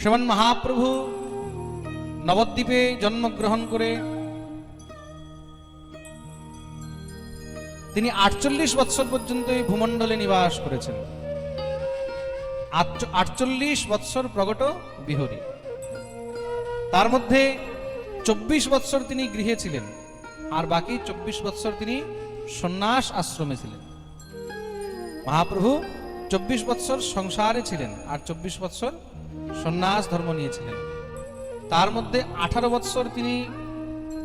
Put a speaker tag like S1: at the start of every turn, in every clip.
S1: শ্রীমান মহাপ্রভু নবদ্বীপে জন্মগ্রহণ করে তিনি আটচল্লিশ বৎসর পর্যন্ত এই ভূমণ্ডলে নিবাস করেছেন। আটচল্লিশ বৎসর প্রগট বিহরী। তার মধ্যে চব্বিশ বৎসর তিনি গৃহে ছিলেন আর বাকি চব্বিশ বৎসর তিনি সন্ন্যাস আশ্রমে ছিলেন। মহাপ্রভু চব্বিশ বৎসর সংসারে ছিলেন আর চব্বিশ বৎসর সন্ন্যাস ধর্ম নিয়েছিলেন। তার মধ্যে আঠারো বৎসর তিনি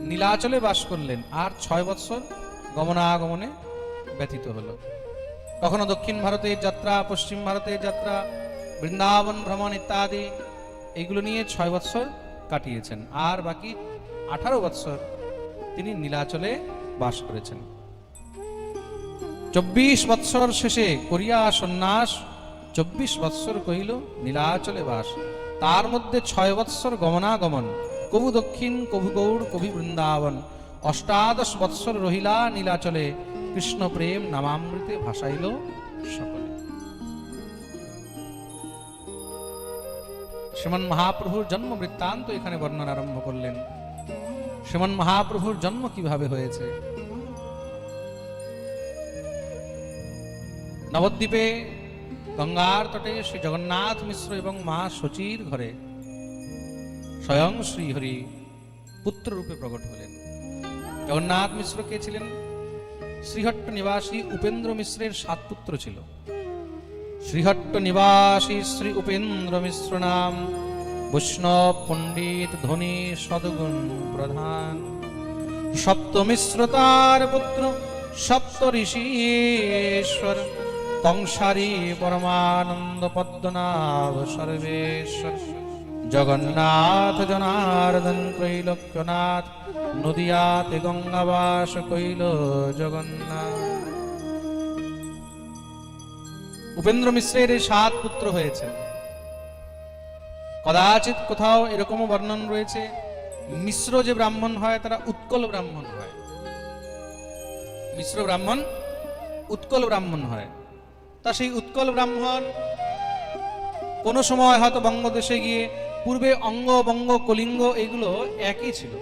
S1: নীলাচলে বাস করলেন আর ছয় বৎসর গমনাগমনে ব্যতীত হলো। কখনো দক্ষিণ ভারতের যাত্রা, পশ্চিম ভারতের যাত্রা, বৃন্দাবন ভ্রমণ ইত্যাদি, এগুলো নিয়ে ছয় বৎসর কাটিয়েছেন। আর বাকি আঠারো বৎসর তিনি নীলাচলে বাস করেছেন। চব্বিশ বৎসর শেষে করিয়া সন্ন্যাস চব্বিশ বৎসর কহিল, নীলাচলে বাস। তার মধ্যে ছয় বৎসর গমনাগমন। কবু দক্ষিণ কবু গৌড় কবি বৃন্দাবন। অষ্টাদশ বৎসর রহিলা নীলাচলে। কৃষ্ণ প্রেম নামামৃতে ভাসাইল সকলে। শ্রীমন মহাপ্রভুর জন্ম বৃত্তান্ত এখানে বর্ণনা আরম্ভ করলেন। শ্রীমন মহাপ্রভুর জন্ম কীভাবে হয়েছে? নবদ্বীপে গঙ্গার তটে শ্রী জগন্নাথ মিশ্র এবং মা শচীর ঘরে স্বয়ং শ্রীহরি পুত্র রূপে প্রকট হলেন। জগন্নাথ মিশ্র কে ছিলেন? শ্রীহট্ট নিবাসী উপেন্দ্র মিশ্রের সাত পুত্র ছিল। শ্রীহট্ট নিবাসী শ্রী উপেন্দ্র মিশ্র নাম বৈষ্ণব, পণ্ডিত, ধনী, সদগুণ প্রধান। সপ্তমিশ্র তার পুত্র সপ্ত ঋষীশ্বর কংসারী পরমানন্দ পদ্মনাভ সর্বেশ্বর জগন্নাথ জনার্দন ত্রৈলোক্যনাথ নদিয়াতে গঙ্গাবাস কৈল জগন্নাথ উপেন্দ্র মিশ্রের সাত পুত্র হয়েছে। কদাচিৎ কোথাও এরকমও বর্ণন রয়েছে, মিশ্র যে ব্রাহ্মণ হয় তারা উৎকল ব্রাহ্মণ হয়। মিশ্র ব্রাহ্মণ, উৎকল ব্রাহ্মণ হয়। তা সেই উৎকল ব্রাহ্মণ। কোনো সময় হয়তো বঙ্গদেশে গিয়ে পূর্বে অঙ্গ, বঙ্গ, কলিঙ্গ এগুলো একই ছিল।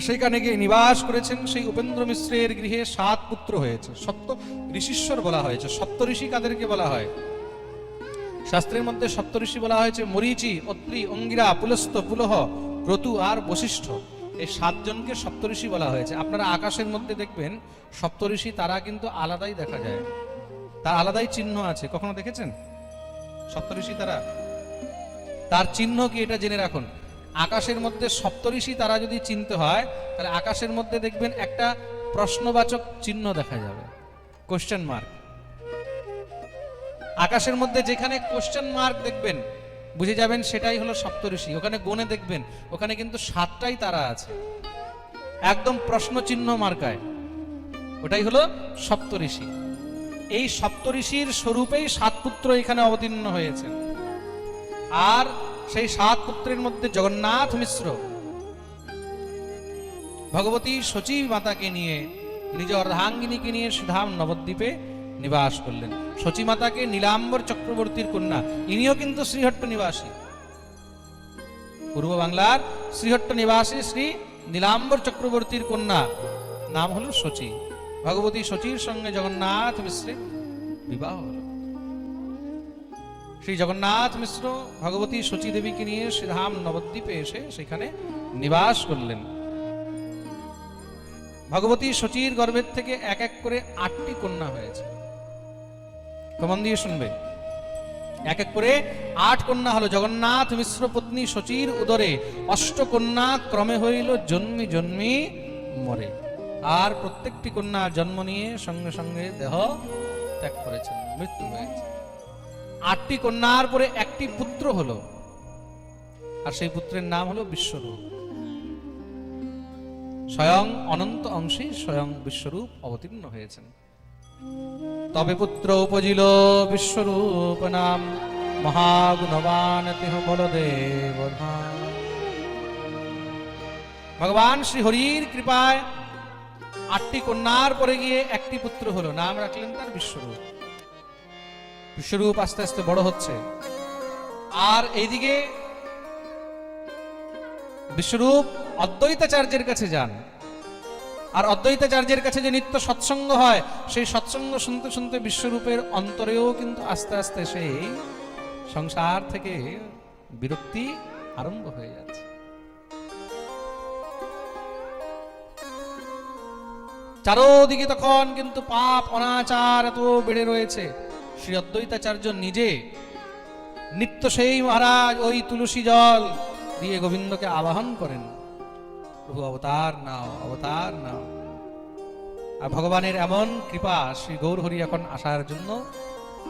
S1: সেইখানে গিয়ে নিবাস করেছেন সেই উপেন্দ্র মিশ্রের গৃহে সাত পুত্র হয়েছে। সপ্ত ঋষিশ্বর বলা হয়েছে, সপ্ত ঋষি কাদেরকে বলা হয়? শাস্ত্রের মধ্যে সপ্তঋষি বলা হয়েছে, মরিচি, অত্রি, অঙ্গিরা, পুলস্ত, পুলহ ক্রতু আর বশিষ্ঠ। এই সাতজনকে সপ্তঋষি বলা হয়েছে। আপনারা আকাশের মধ্যে দেখবেন, সপ্তঋষি তারা কিন্তু আলাদাই দেখা যায়। তার আলাদাই চিহ্ন আছে। কখনো দেখেছেন? সপ্তঋষি তারা? তার চিহ্ন কি এটা জেনে রাখুন। আকাশের মধ্যে সপ্তঋষি তারা যদি চিনতে হয়, তাহলে আকাশের মধ্যে দেখবেন একটা প্রশ্নবাচক চিহ্ন দেখা যাবে। কোশ্চেন মার্ক আকাশের মধ্যে যেখানে কোশ্চেন মার্ক দেখবেন বুঝে যাবেন, সেটাই হলো সপ্তঋষি। ওখানে গনে দেখবেন, ওখানে কিন্তু সাতটাই তারা আছে। একদম প্রশ্ন চিহ্ন মার্কায়। ওটাই হলো সপ্তঋষি। এই সপ্তঋষির স্বরূপেই সাত পুত্র এখানে অবতীর্ণ হয়েছে আর সেই সাত পুত্রের মধ্যে জগন্নাথ মিশ্র। ভগবতী সচিব মাতাকে নিয়ে, নিজ অর্ধাঙ্গিনীকে নিয়ে সুধাম নবদ্বীপে নিবাস করলেন। সচী মাতাকে নীলাম্বর চক্রবর্তীর কন্যা, ইনিও কিন্তু শ্রীহট্ট নিবাসী। পূর্ব বাংলার শ্রীহট্ট নিবাসী শ্রী নীলাম্বর চক্রবর্তীর কন্যা, নাম হলো সচী ভগবতী সচীর সঙ্গে জগন্নাথ মিশ্রের বিবাহ হলো। শ্রী জগন্নাথ মিশ্র ভগবতী সচী দেবীকে নিয়ে শ্রীধাম নবদ্বীপে এসে সেখানে নিবাস করলেন। ভগবতী সচীর গর্ভের থেকে এক এক করে আটটি কন্যা হয়েছে। কমন দিয়ে শুনবে। এক এক করে আট কন্যা হলো, জগন্নাথ মিশ্র পত্নী সচীর উদরে। অষ্ট কন্যা ক্রমে হইল, জন্মি জন্মি মরে। আর প্রত্যেকটি কন্যা জন্ম নিয়ে সঙ্গে সঙ্গে দেহ ত্যাগ করেছেন, মৃত্যু হয়েছে। আটটি কন্যার পরে একটি পুত্র হলো, আর সেই পুত্রের নাম হলো বিশ্বরূপ। স্বয়ং অনন্ত অংশে স্বয়ং বিশ্বরূপ অবতীর্ণ হয়েছেন। তবে পুত্র উপজিল বিশ্বরূপ নাম, মহাগুণবান তেহ বলদেব ভগবান শ্রী হরির কৃপায় আটটি কন্যার পরে গিয়ে একটি পুত্র হলো, নাম রাখলেন তার বিশ্বরূপ। বিশ্বরূপ আস্তে আস্তে বড় হচ্ছে। আর এইদিকে বিশ্বরূপ অদ্বৈতাচার্যের কাছে যান। আর অদ্বৈতাচার্যের কাছে যে নিত্য সৎসঙ্গ হয়, সেই সৎসঙ্গ শুনতে শুনতে বিশ্বরূপের অন্তরেও কিন্তু আস্তে আস্তে সেই সংসার থেকে বিরক্তি আরম্ভ হয়ে যাচ্ছে। চারোদিকে তখন কিন্তু পাপ, অনাচার এত বেড়ে রয়েছে। শ্রী অদ্বৈতাচার্য নিজে নিত্য সেই মহারাজ ওই তুলসী জল দিয়ে গোবিন্দকে আবাহন করেন। প্রভু, অবতার নাও অবতার নাও। আর ভগবানের এমন কৃপা শ্রী গৌরহরি এখন আসার জন্য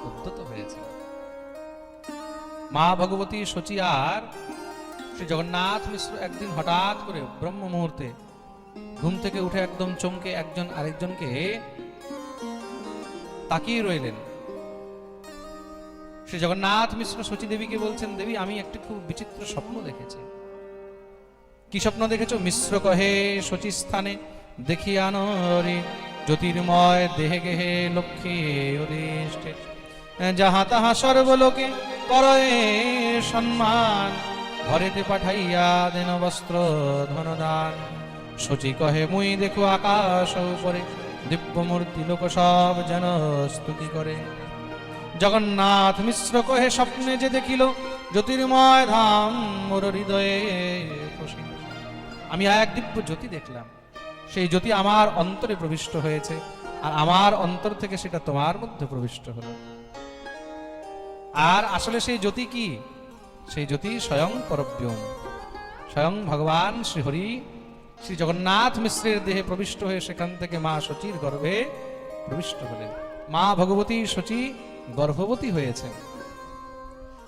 S1: উদ্যত হয়েছে। মা ভগবতী সচি আর শ্রী জগন্নাথ মিশ্র একদিন হঠাৎ করে ব্রহ্ম মুহূর্তে ঘুম থেকে উঠে একদম চমকে একজন আরেকজনকে তাকিয়ে রইলেন। শ্রী জগন্নাথ মিশ্র সচী দেবীকে বলছেন, দেবী, আমি একটি খুব বিচিত্র স্বপ্ন দেখেছি। কি স্বপ্ন দেখেছ? মিশ্র কহে সচী স্থানে দেখিয়ানরে জ্যোতির্ময় দেহে গেহে লক্ষ্মী অধিষ্ঠে। যাহা তাহা সর্বলোকে করয়ে সম্মান ঘরেতে পাঠাইয়া দেন বস্ত্র ধনদান। সচি কহে, মুই দেখো আকাশ উপরে, দিব্যমূর্তি লোক সব যেন স্তুতি করে। জগন্নাথ মিশ্র কহে, স্বপ্নে যে দেখিল, জ্যোতির্ময় ধাম মোর হৃদয়ে খুশি আমি এক দিব্য জ্যোতি দেখলাম। সেই জ্যোতি আমার অন্তরে প্রবিষ্ট হয়েছে আর আমার অন্তর থেকে সেটা তোমার মধ্যে প্রবিষ্ট হলো। আর আসলে সেই জ্যোতি কি? সেই জ্যোতি স্বয়ং পরব্যম স্বয়ং ভগবান শ্রীহরি, শ্রী জগন্নাথ মিশ্রের দেহে প্রবিষ্ট হয়ে সেখান থেকে মা শচীর গর্ভে প্রবিষ্ট হলেন। মা ভগবতী শচী গর্ভবতী হয়েছেন।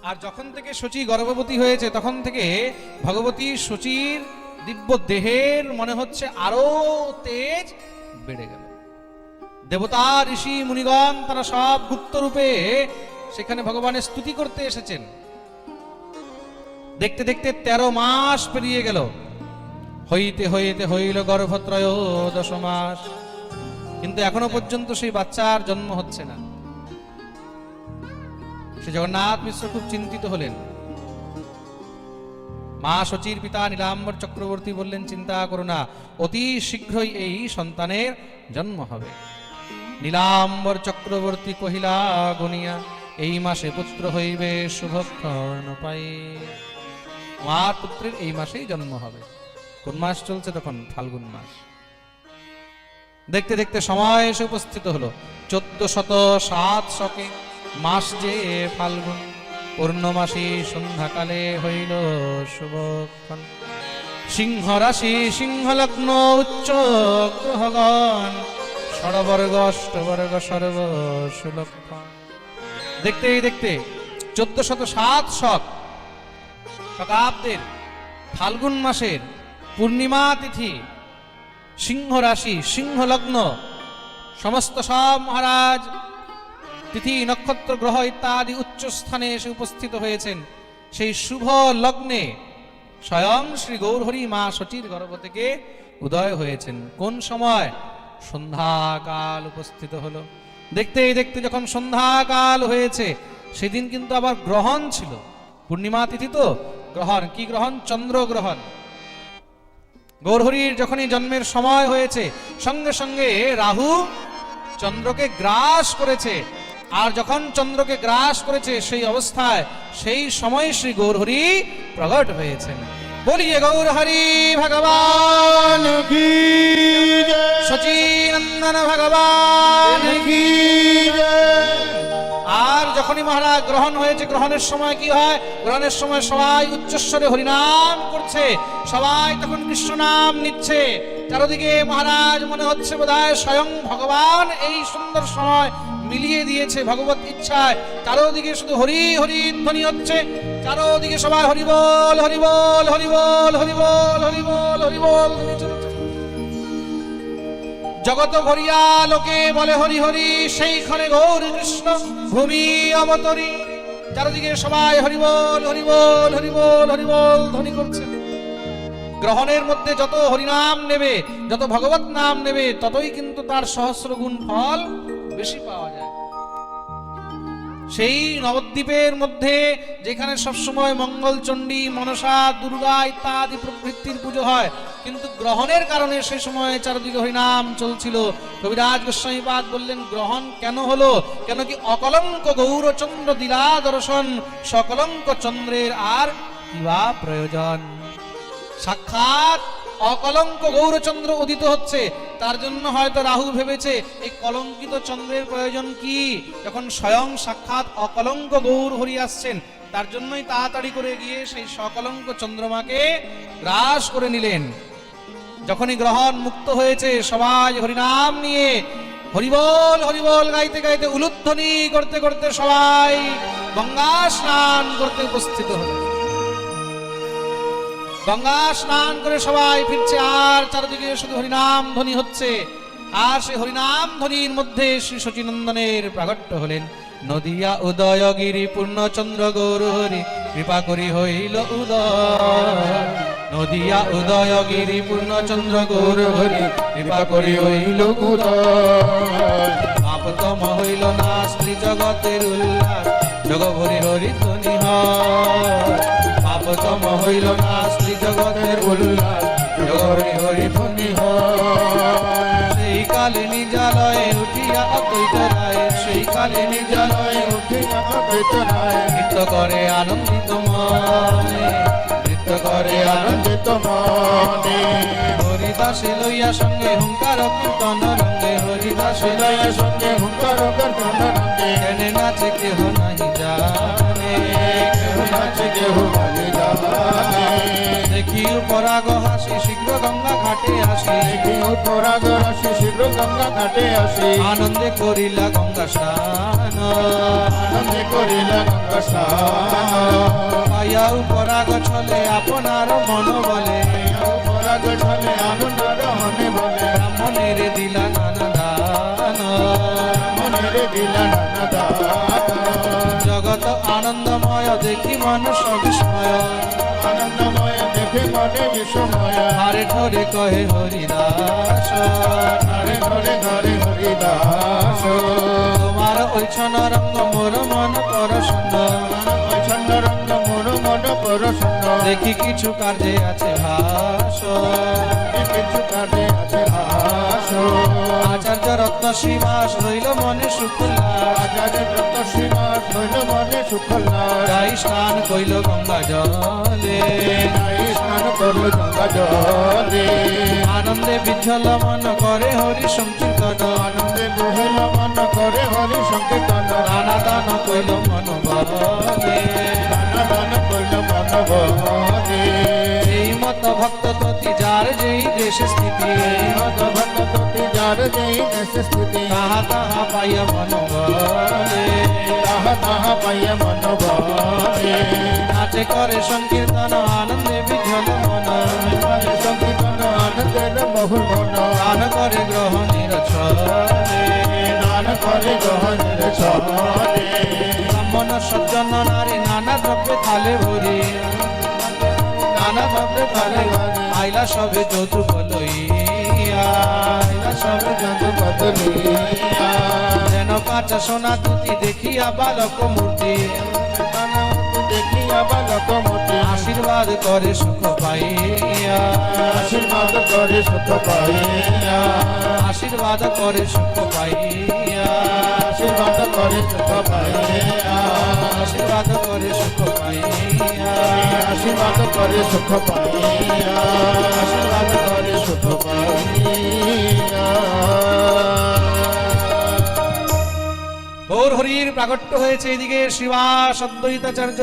S1: আর যখন থেকে শচী গর্ভবতী হয়েছে, তখন থেকে ভগবতী সচির দিব্য দেহের মনে হচ্ছে আরও তেজ বেড়ে গেল। দেবতা, ঋষি, মুনিগণ তারা সব গুপ্ত রূপে সেখানে ভগবানের স্তুতি করতে এসেছেন। দেখতে দেখতে তেরো মাস পেরিয়ে গেল। হইতে হইতে হইল গর্ভত্রয় দশ মাস। কিন্তু এখনও পর্যন্ত সেই বাচ্চার জন্ম হচ্ছে না। সে জগন্নাথ মিশ্র খুব চিন্তিত হলেন। মা সচির পিতা নীলাম্বর চক্রবর্তী বললেন, চিন্তা করো না, অতি শীঘ্রই এই সন্তানের জন্ম হবে। নীলাম্বর চক্রবর্তী কহিলা, গনিয়া, এই মাসে পুত্র হইবে শুভক্ষণ পাই। আমার পুত্রের এই মাসেই জন্ম হবে। কোন মাস চলছে তখন? ফাল্গুন মাস। দেখতে দেখতে সময় এসে উপস্থিত হলো। চোদ্দ শত সাত শকে মাস যে ফাল্গুন। পূর্ণমাসী সন্ধ্যাকালে হইল শুভক্ষণ সিংহ রাশি সিংহ লগ্ন উচ্চ গ্রহগণ, ষড়বর্গ, অষ্টবর্গ সর্ব সুলক্ষণ দেখতেই দেখতে চোদ্দ শত সাত শক শতাব্দীর ফাল্গুন মাসের পূর্ণিমা তিথি সিংহ রাশি সিংহ লগ্ন সমস্ত সব মহারাজ তিথি, নক্ষত্র, গ্রহ ইত্যাদি উচ্চ স্থানে এসে উপস্থিত হয়েছেন। সেই শুভ লগ্নে স্বয়ং শ্রী গৌরহরি মা সচির গর্ভ থেকে উদয় হয়েছেন। কোন সময়? সন্ধ্যাকাল উপস্থিত হলো। দেখতেই দেখতে যখন সন্ধ্যাকাল হয়েছে, সেদিন কিন্তু আবার গ্রহণ ছিল। পূর্ণিমা তিথি তো, গ্রহণ। কি গ্রহণ? চন্দ্র গ্রহণ। গৌরহরির যখনই জন্মের সময় হয়েছে, সঙ্গে সঙ্গে রাহু চন্দ্রকে গ্রাস করেছে। আর যখন চন্দ্রকে গ্রাস করেছে সেই অবস্থায় সেই সময় শ্রী গৌরহরি প্রকট হয়েছেন। বলিয়ে গৌরহরি ভগবান
S2: কি
S1: সচিনন্দন ভগবান
S2: কি
S1: আর যখনই মহারাজ গ্রহণ হয়েছে গ্রহণের সময় কি হয়? গ্রহণের সময় সবাই উচ্চস্বরে হরিনাম করছে। সবাই তখন কৃষ্ণ নাম নিচ্ছে। চারদিকে মহারাজ মনে হচ্ছে বোধহয় স্বয়ং ভগবান এই সুন্দর সময় মিলিয়ে দিয়েছে ভগবত ইচ্ছায়। চারোদিকে শুধু হরি হরি ধ্বনি হচ্ছে। চারোদিকে সবাই হরিবল হরিবল হরিবল হরিবল হরিবল হরিবল। জগত ভরিয়া লোকে বলে হরি হরি, সেইখানে গৌর কৃষ্ণ ভূমি অবতরী। চারদিকে সবাই হরিবল হরিবল হরিবল হরিবল ধ্বনি করছে। গ্রহণের মধ্যে যত হরিনাম নেবে, যত ভগবত নাম নেবে, ততই কিন্তু তার সহস্র গুণ ফল বেশি পাওয়া যায়। সেই নবদ্বীপের মধ্যে যেখানে সবসময় মঙ্গলচণ্ডী মনসা, দুর্গা ইত্যাদি প্রভৃতির পুজো হয়, কিন্তু গ্রহণের কারণে সেই সময় চারদিকে হরিনাম চলছিল। কবিরাজ গোস্বামীপাদ বললেন, গ্রহণ কেন হলো? কেন কি অকলঙ্ক গৌরচন্দ্র দিলা দর্শন? সকলঙ্ক চন্দ্রের আর কিবা প্রয়োজন? সাক্ষাৎ অকলঙ্ক গৌরচন্দ্র উদিত হচ্ছে। তার জন্য হয়তো রাহু ভেবেছে, এই কলঙ্কিত চন্দ্রের প্রয়োজন কি? যখন স্বয়ং সাক্ষাৎ অকলঙ্ক গৌর হরি আসছেন, তার জন্যই তাড়াতাড়ি করে গিয়ে সেই সকলঙ্ক চন্দ্রমাকে গ্রাস করে নিলেন। যখনই গ্রহণ মুক্ত হয়েছে, সবাই হরিনাম নিয়ে হরিবল হরিবল গাইতে গাইতে উলুধ্বনি করতে করতে সবাই গঙ্গা স্নান করতে উপস্থিত হলো গঙ্গা স্নান করে সবাই ফিরছে, আর চারিদিকে শুধু হরিনাম ধ্বনি হচ্ছে। আর সেই হরিনাম ধ্বনির মধ্যে শ্রী শচীনন্দনের প্রাগট্য হলেন, নদিয়া উদয়গিরি পূর্ণচন্দ্র গৌর হরি, কৃপা করি হইল উদয়। নদিয়া উদয়গিরি পূর্ণচন্দ্র গৌর হরি, কৃপা করি হইল
S2: উদয়।
S1: পাপতম হইল না স্ত্রী জগতের উল্লাস জগ ভরি হরি ধ্বনি হয় হইল না জগতের উল্লাস জগ হরি হয়। সেই কালে নিজালয়ে উঠিয়া সেই কালে নিজালয়ে
S2: উঠিয়া
S1: নৃত্য করে আনন্দিত মনে, নৃত্য করে আনন্দ
S2: আনন্দিত মনে।
S1: হরিদাসে লইয়া সঙ্গে হুঙ্কার কীর্তন, রঙ্গে হরিদাসে লইয়া
S2: সঙ্গে হুঙ্কার কর্তন।
S1: পরাগ হাসি শীঘ্র গঙ্গা ঘাটে আসি।
S2: পরাগ হাসি শীঘ্র গঙ্গা ঘাটে আসি।
S1: আনন্দে করিলা গঙ্গা স্নান।
S2: আনন্দে করিলা গঙ্গা স্নান।
S1: পাইয়া পরাগ ছলে আপনার মন বলে
S2: পরাগ ছলে আনন্দ মনে বলে
S1: ব্রাহ্মণের দিলা নানা জগত আনন্দময়, দেখি মানুষ বিস্ময়
S2: আনন্দময়, দেখে মনে বিশ্বময়
S1: হারে ঠরে কহে হরিদাস
S2: ঘরে ঘরে ঘরে হরিদাস।
S1: তোমার ঐছন রঙ্গ মোর মন পরশন
S2: ছন্দ রঙ্গ মোর মন পরশন
S1: দেখি কিছু কার্যে আছে ভাস।
S2: কিছু হাস
S1: আচার্য রত্ন শ্রীবাস রইল মনে যাই স্নান কইল গঙ্গা জলে।
S2: স্নান করল গঙ্গা জলে।
S1: আনন্দে বিঝল মন করে হরি সংকীর্তন।
S2: আনন্দে বহিল মন করে হরি সংকীর্তন।
S1: নানা দান কইল মন বলে।
S2: দান দান করল মন বলে।
S1: মত ভক্ত ততি যার যেই দেশে স্থিতি।
S2: ভক্ত ভক্ত তোতি যার যেই দেশে স্থিতি।
S1: তাহা তাহা পাইয়া মন বলে
S2: তাহা তাহা পাইয়া মন বলে
S1: নাচে করে সংকীর্তন আনন্দে বিঝল মন।
S2: হরে সংকীর্তন আনন্দের বহুল মন।
S1: গান করে গ্রহণের ছলে
S2: দান করে গ্রহণের ছলে
S1: ব্রাহ্মণ সজ্জন নারী নানা দ্রব্যে থালে ভরি। আইলা সবে যৌতুক লইয়া আইলা সবে যৌতুক
S2: বদলিয়া
S1: যেন কাঁচা সোনা দুটি দেখিয়া বালক মূর্তি।
S2: দেখিয়া বালক মোটে
S1: আশীর্বাদ করে সুখ পাইয়া।
S2: আশীর্বাদ করে সুখ পাইয়া।
S1: আশীর্বাদ করে সুখ পাইয়া।
S2: আশীর্বাদ করে সুখ পাইয়া।
S1: আশীর্বাদ করে সুখ পাইয়া।
S2: আশীর্বাদ করে সুখ আশীর্বাদ করে সুখ
S1: হরির প্রাগট্য হয়েছে এদিকে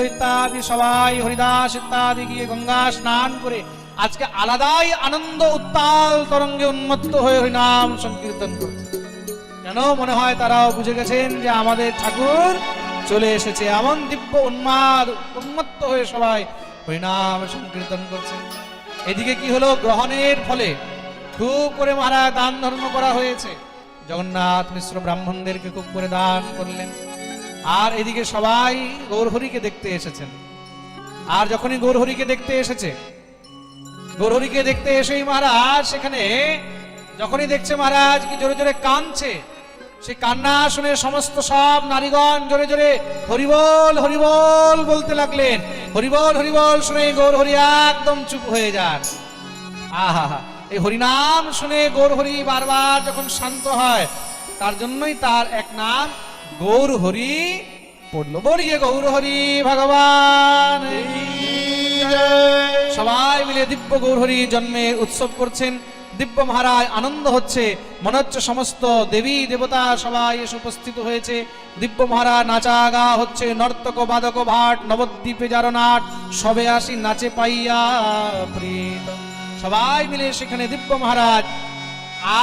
S1: ইত্যাদি, সবাই হরিদাস ইত্যাদি গিয়ে গঙ্গা স্নান করে আজকে আলাদাই আনন্দ, উত্তাল তরঙ্গে উন্মত্ত হয়ে হরিনাম সংকীর্তন করছে। কেন মনে হয় তারাও বুঝে গেছেন যে আমাদের ঠাকুর চলে এসেছে, এমন দিব্য উন্মাদ, উন্মত্ত হয়ে সবাই হরিনাম সংকীর্তন করছে। এদিকে কি হলো? গ্রহণের ফলে খুব করে মহারাজ দান ধর্ম করা হয়েছে। জগন্নাথ মিশ্র ব্রাহ্মণদেরকে খুব করে দান করলেন। আর এদিকে সবাই গৌরহরিকে দেখতে এসেছেন। আর যখনই গৌরহরিকে দেখতে এসেছে, গৌরহরিকে দেখতে এসেই মহারাজ সেখানে, যখনই দেখছে মহারাজ কি জোরে জোরে কাঁদছে সে কান্না শুনে সমস্ত সব নারীগণ জোরে জোরে হরিবল হরিবল বলতে লাগলেন। হরিবল হরিবল শুনে গৌর হরি একদম চুপ হয়ে যান। আহা এই হরিনাম শুনে গৌর হরি বারবার যখন শান্ত হয় তার জন্যই তার এক নাম গৌর হরি পড়ল। বলিয়ে গৌর হরি ভগবান। সবাই মিলে দিব্য গৌরহরি জন্মের উৎসব করছেন। দিব্য মহারাজ, আনন্দ হচ্ছে। মনে হচ্ছে সমস্ত দেবী, দেবতা সবাই এসে উপস্থিত হয়েছে। দিব্য মহারাজ নাচা গা হচ্ছে। নর্তক, বাদক, ভাট, নবদ্বীপে যার নাট, সবে আসি নাচে পাইয়া প্রীত। সবাই মিলে সেখানে দিব্য মহারাজ,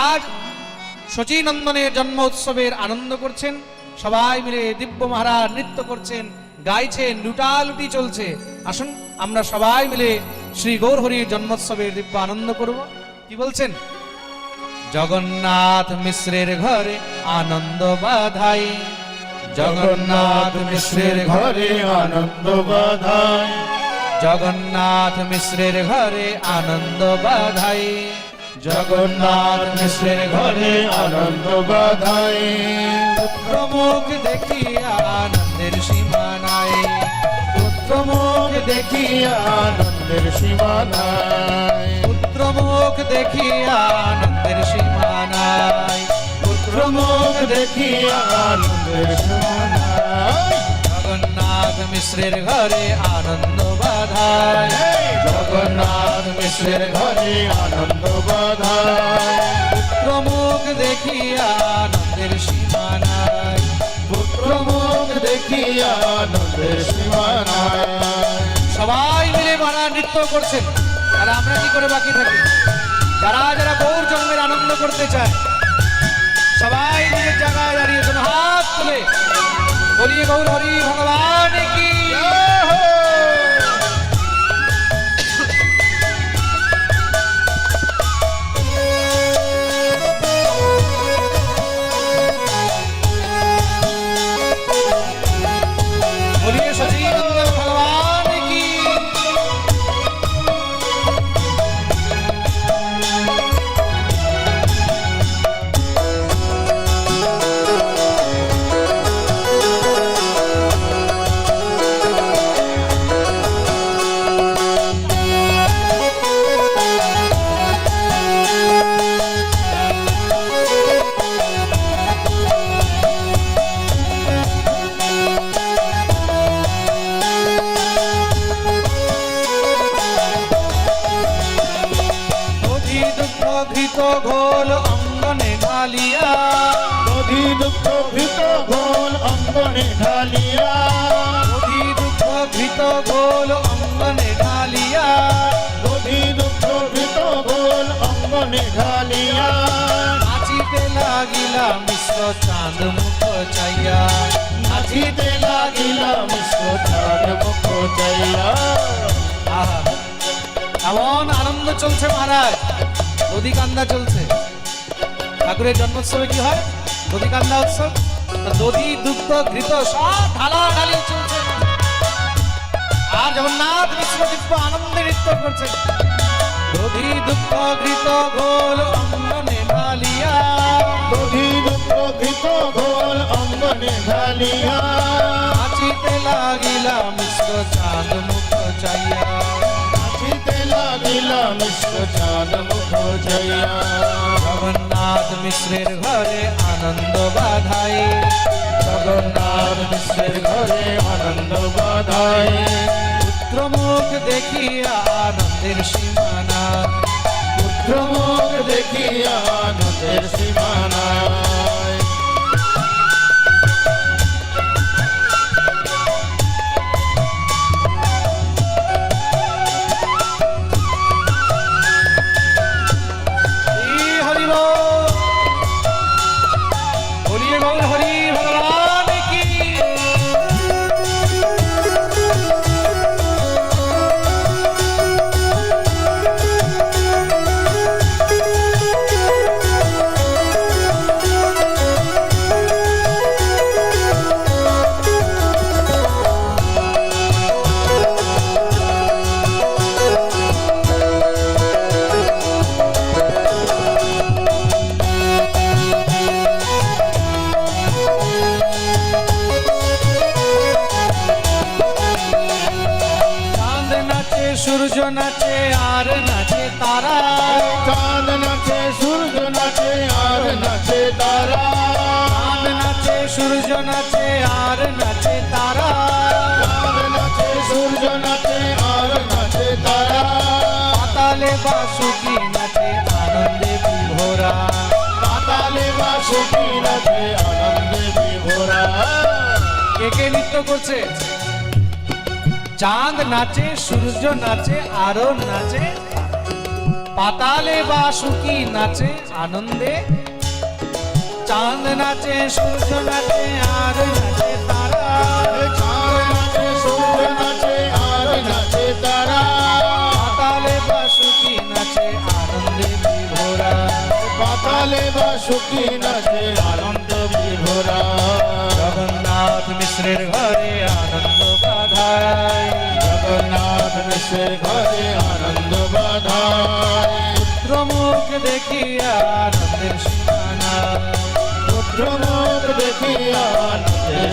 S1: আজ শচীনন্দনের জন্ম উৎসবের আনন্দ করছেন। সবাই মিলে দিব্য মহারাজ নৃত্য করছেন, গাইছেন, লুটালুটি চলছে। আসুন, আমরা সবাই মিলে শ্রী গৌরহরির জন্মোৎসবের দিব্য আনন্দ করব। কি বলছেন? জগন্নাথ মিশ্রের ঘরে আনন্দ বাধাই জগন্নাথ মিশ্রের ঘরে
S2: আনন্দ বাধাই
S1: জগন্নাথ মিশ্রের ঘরে আনন্দ বাধাই জগন্নাথ মিশ্রের ঘরে
S2: আনন্দ বাধাই
S1: প্রমুখ দেখিয়া আনন্দের সীমা নাই
S2: প্রমুখ দেখিয়া আনন্দের সীমা নাই
S1: পুত্র মুখ দেখিয়া আনন্দের সীমা নাই পুত্র
S2: প্রমুখ দেখিয়া আনন্দের সীমা নাই
S1: জগন্নাথ মিশ্রের ঘরে আনন্দ বাধায়।
S2: জগন্নাথ মিশ্রের ঘরে আনন্দ বাধাই
S1: পুত্র মুখ দেখিয়া আনন্দের সীমা নাই
S2: পুত্র মুখ দেখিয়া আনন্দের সীমা নাই
S1: সবাই মিলে মারা নৃত্য করছেন। আর আমরা কি করে বাকি থাকি? যারা যারা গৌর জন্মের আনন্দ করতে চায়, সবাই নিজের জায়গায় দাঁড়িয়ে হাত তুলে। বলিয়ে গৌর হরি ভগবান কি? এমন আনন্দ চলছে মহারাজ। নদী কান্দা চলছে। ঠাকুরের জন্মোৎসবে কি হয়? নদী কান্দা উৎসব দধি দুগ্ধ ঘৃত সব ঢালা ঢালি চলছে। আর জগন্নাথ মিশ্র দিব্য আনন্দে নৃত্য করছে। দধি দুগ্ধ ঘৃত গোল অঙ্গনে ঢালিয়া।
S2: নদী দুঃখ ভীত ঘোল অঙ্গনে ঢালিয়া।
S1: নাচিতে লাগিলা মিশ্র চাঁদ মুখ চাইয়া।
S2: লাগিলা মিশ্র চাঁদ মুখ চাইয়া
S1: জগন্নাথ মিশ্রের ঘরে আনন্দ বাধাই
S2: জগন্নাথ মিশ্রের ঘরে আনন্দ বাধাই
S1: পুত্র মুখ দেখিয়া আনন্দের সীমানা
S2: পুত্র দেখিয়া আনন্দের সীমানায়
S1: সূর্য নাচে আর নাচে তারা।
S2: চাঁদ নাচে সূর্য নাচে আর নাচে তারা।
S1: চাঁদ নাচে সূর্য নাচে আর নাচে তারা।
S2: চাঁদ নাচে সূর্য নাচে আর নাচে তারা।
S1: পাতালে বাসুকি নাচে আনন্দে বিভোরা।
S2: পাতালে বাসুকি নাচে আনন্দে বিভোরা।
S1: কে কে নৃত্য করছে? চাঁদ নাচে সূর্য নাচে আরও নাচে পাতালে বা সুখী নাচে আনন্দে। চাঁদ নাচে সূর্য নাচে আর নাচে তারা।
S2: চাঁদ নাচে সূর্য নাচে আর নাচে তারা।
S1: পাতালে বাসুকি নাচে আনন্দে বিভোরা।
S2: পাতালে বাসুকি নাচে আনন্দ
S1: মিশ্রের ঘরে আনন্দ বাধায়। প্রমুখ দেখিয়া আনন্দের সীমানা
S2: পুত্র মুখ দেখিয়া আনন্দের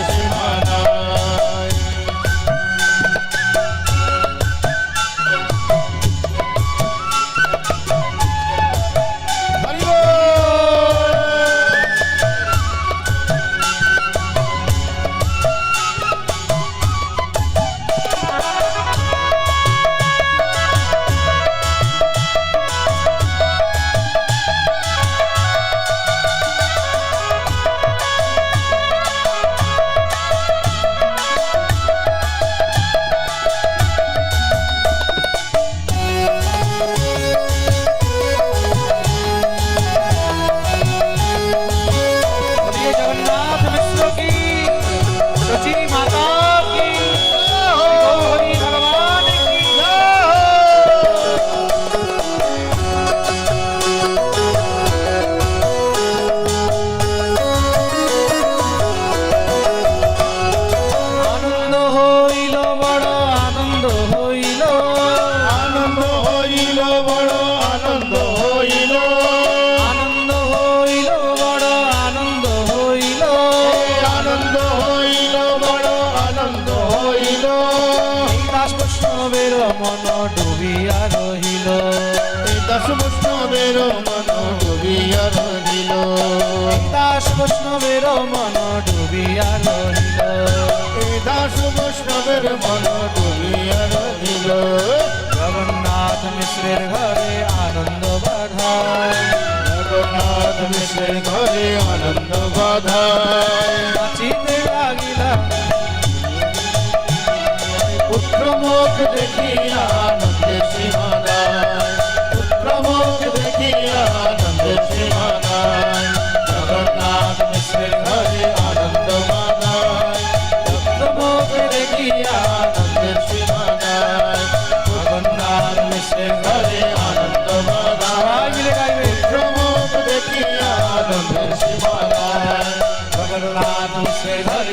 S1: আনন্দ হইল। দাস বৈষ্ণবের মন ডুবিয়া রহিল।
S2: দশ বৈষ্ণবের মন ডুবিয়া রহিল।
S1: দাস বৈষ্ণবের মন ডুবিয়া রহিল।
S2: দাস বৈষ্ণবের মন ডুবিয়া রহিল।
S1: জগন্নাথ মিশ্রের ঘরে আনন্দ বাধায়।
S2: জগন্নাথ মিশ্রের ঘরে আনন্দ বাধায়।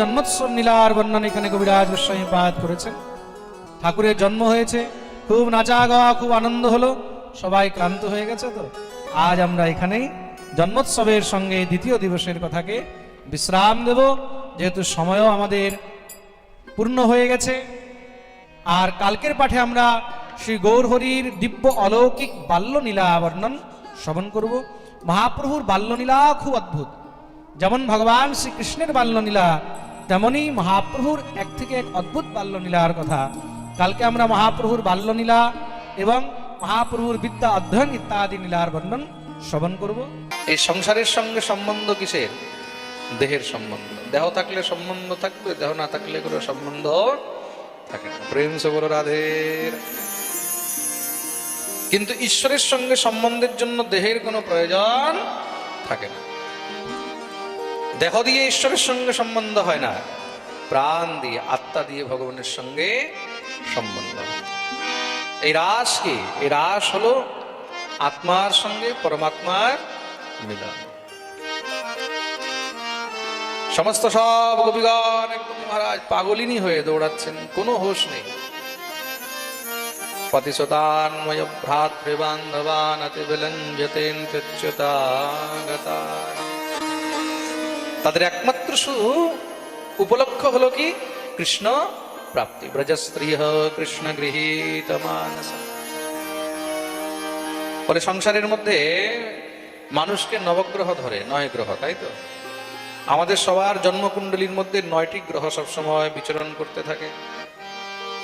S1: জন্মোৎসব নীলার বর্ণন এখানে কবিরাজ গোস্বামী পাঠ করেছেন। ঠাকুরের জন্ম হয়েছে, খুব নাচা গাওয়া খুব আনন্দ হলো, সবাই ক্লান্ত হয়ে গেছে তো। আজ আমরা এখানেই জন্মোৎসবের সঙ্গে দ্বিতীয় দিবসের কথাকে বিশ্রাম দেব। যেহেতু সময়ও আমাদের পূর্ণ হয়ে গেছে, আর কালকের পাঠে আমরা শ্রী গৌরহরির দিব্য অলৌকিক বাল্যলীলা বর্ণন শ্রবণ করব। মহাপ্রভুর বাল্যলীলা খুব অদ্ভুত। যেমন ভগবান শ্রীকৃষ্ণের বাল্যলীলা তেমনি মহাপ্রভুর এক থেকে এক অদ্ভুত বাল্যলীলার কথা। কালকে আমরা মহাপ্রভুর বাল্যলীলা এবং মহাপ্রভুর বিদ্যা অধ্যয়ন ইত্যাদি লীলার বর্ণন শ্রবণ করব। এই সংসারের সঙ্গে সম্বন্ধ কিসের? দেহের সম্বন্ধ। দেহ থাকলে সম্বন্ধ থাকবে, দেহ না থাকলে কোনো সম্বন্ধ থাকে না। প্রেম সে বলো রাধের কিন্তু ঈশ্বরের সঙ্গে সম্বন্ধের জন্য দেহের কোনো প্রয়োজন থাকে না। দেহ দিয়ে ঈশ্বরের সঙ্গে সম্বন্ধ হয় না, প্রাণ দিয়ে, আত্মা দিয়ে ভগবানের সঙ্গে সম্বন্ধ। এই রাস কি? এই রাস হলো আত্মার সঙ্গে পরমাত্মার মিলন। সমস্ত সব গোপীগণ, একদম মহারাজ পাগলিনী হয়ে দৌড়াচ্ছেন, কোনো হোশ নেই। পতিশতান্ময় ভ্রাতৃবান্ধবান অতি বিলঞ্জতেন তাদের একমাত্র শুধু উপলক্ষ হলো কি? কৃষ্ণ প্রাপ্তি। ব্রজস্ত্রী কৃষ্ণ গৃহীত মানস। ফলে সংসারের মধ্যে মানুষকে নবগ্রহ ধরে, নয় গ্রহ, তাই তো? আমাদের সবার জন্মকুণ্ডলীর মধ্যে নয়টি গ্রহ সবসময় বিচরণ করতে থাকে।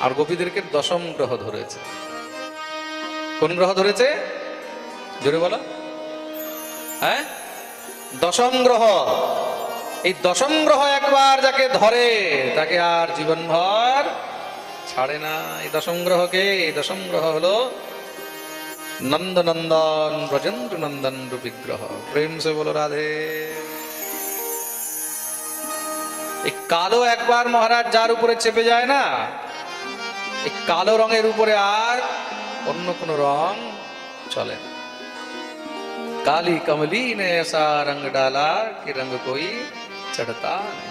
S1: আর গোপীদেরকে দশম গ্রহ ধরেছে। কোন গ্রহ ধরেছে? জোরে বলো। হ্যাঁ? দশম গ্রহ। এই দশম গ্রহ একবার যাকে ধরে তাকে আর জীবনভর ছাড়ে না এই দশম গ্রহকে এই দশম গ্রহ হলো নন্দনন্দন ব্রজেন্দ্র নন্দন রূপী গ্রহ প্রেম সে বলো রাধে এই কালো একবার মহারাজ যার উপরে চেপে যায় না এই কালো রঙের উপরে আর অন্য কোনো রং চলে না काली कमली ने ऐसा रंग डाला कि रंग कोई चढ़ता है